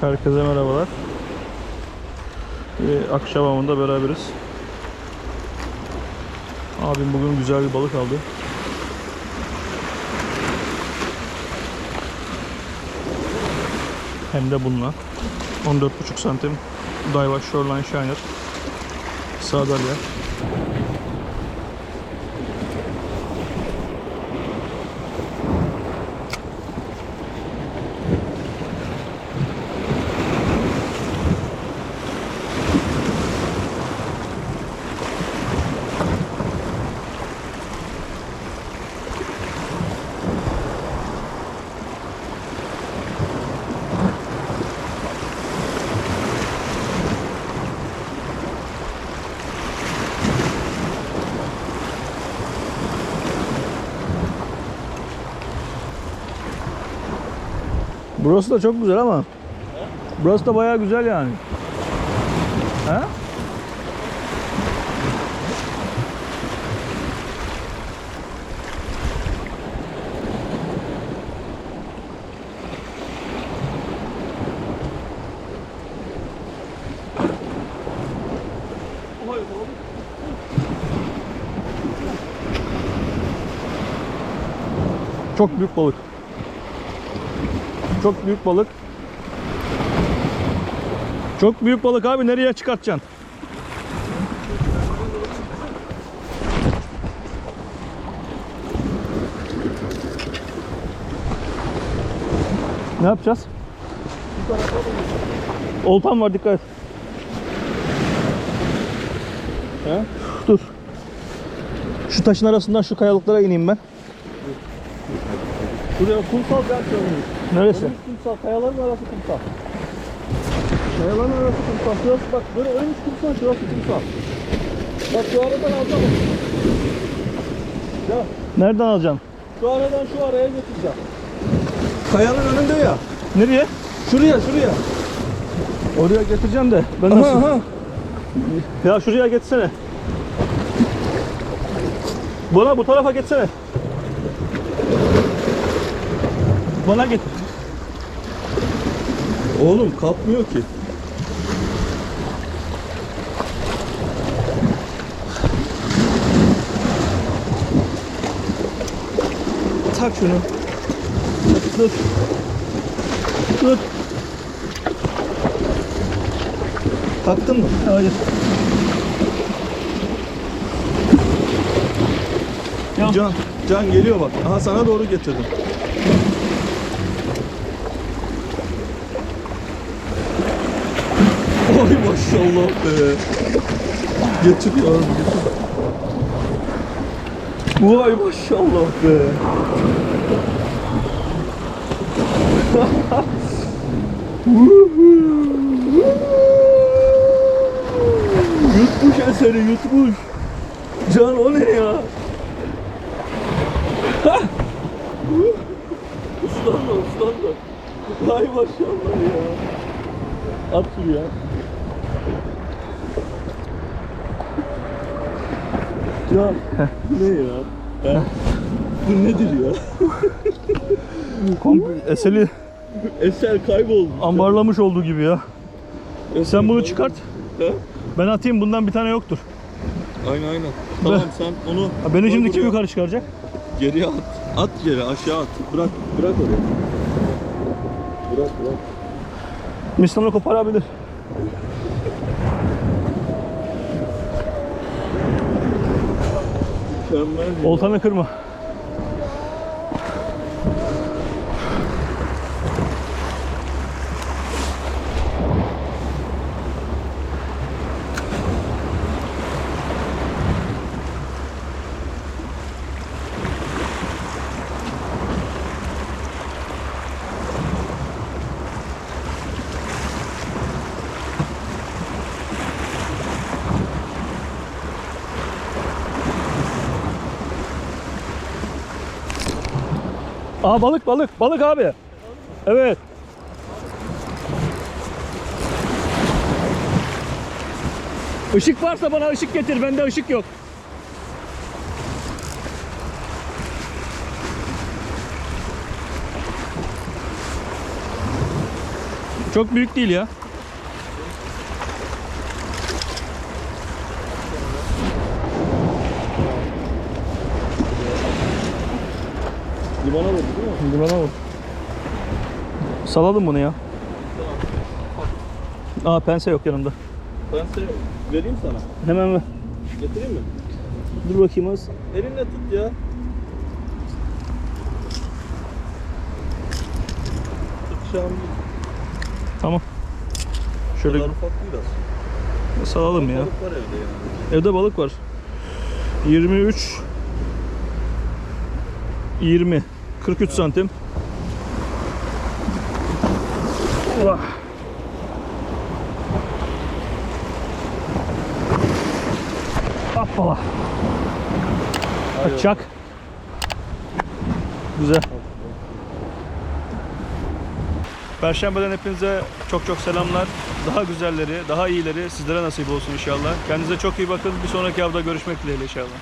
Herkese merhabalar. Bir akşam avında beraberiz. Abim bugün güzel bir balık aldı. Hem de bununla. 14,5 santim Daiwa Shoreline Shiner. Sardalya. Burası da çok güzel ama. Burası da bayağı güzel yani. He? Çok büyük balık. Çok büyük balık. Çok büyük balık abi nereye çıkartacaksın? Ne yapacağız? Oltam var dikkat. He? Dur. Şu taşın arasından şu kayalıklara ineyim ben. Buraya kumsal gel söyleyeyim. Neresi? Önümüz kumsal, kayaların arası kumsal. Kayaların arası kumsal. Şurası bak böyle önümüz kumsal, şurası kumsal. Bak şu aradan alacağım. Ya Nereden alacaksın? şu aradan şu araya götüreceğim. Kayanın önünde ya. Nereye? Şuraya şuraya. Oraya getireceğim de. Ben Aha nasıl? aha. Ya şuraya geçsene. Bana bu tarafa geçsene. Bana getir. Oğlum kalkmıyor ki. Tak şunu. Tut. Tut. Taktın mı? Hayır. Ya. Can, Can geliyor bak. Aha sana doğru getirdim. Ay maşallah be. Getir ya. Getir. Vay maşallah be. yutmuş eseri yutmuş. Can o ne ya? Islanma ıslanma. Vay maşallah ya. At şuraya. Bu ne ya? He? Bu nedir ya? Komple eseli Eser kayboldu. ambarlamış olduğu gibi ya. Sen bunu çıkart. He? Ben atayım bundan bir tane yoktur. Aynen aynen. Tamam sen onu Ha, Beni koy şimdi kim buraya. yukarı çıkaracak? Geriye at. At yere aşağı at. Bırak bırak oraya. Bırak bırak. Mislanı koparabilir. Mükemmel. ya. Oltanı kırma. Aa balık balık balık abi. Evet. Işık varsa bana ışık getir. Bende ışık yok. Çok büyük değil ya. Limana vurdu değil mi? Limana vur. Salalım bunu ya. Aa pense yok yanımda. Ben size vereyim sana. Hemen ver. Getireyim mi? Dur bakayım az. Elinle tut ya. Tutacağım değil. Tamam. Şöyle Kadar ufak biraz. salalım ya. Balık var evde yani. Evde balık var. 23 20 43 santim. Ulah. Hoppala. Çak. Güzel. Perşembeden hepinize çok çok selamlar. Daha güzelleri, daha iyileri sizlere nasip olsun inşallah. Kendinize çok iyi bakın. Bir sonraki hafta görüşmek dileğiyle inşallah.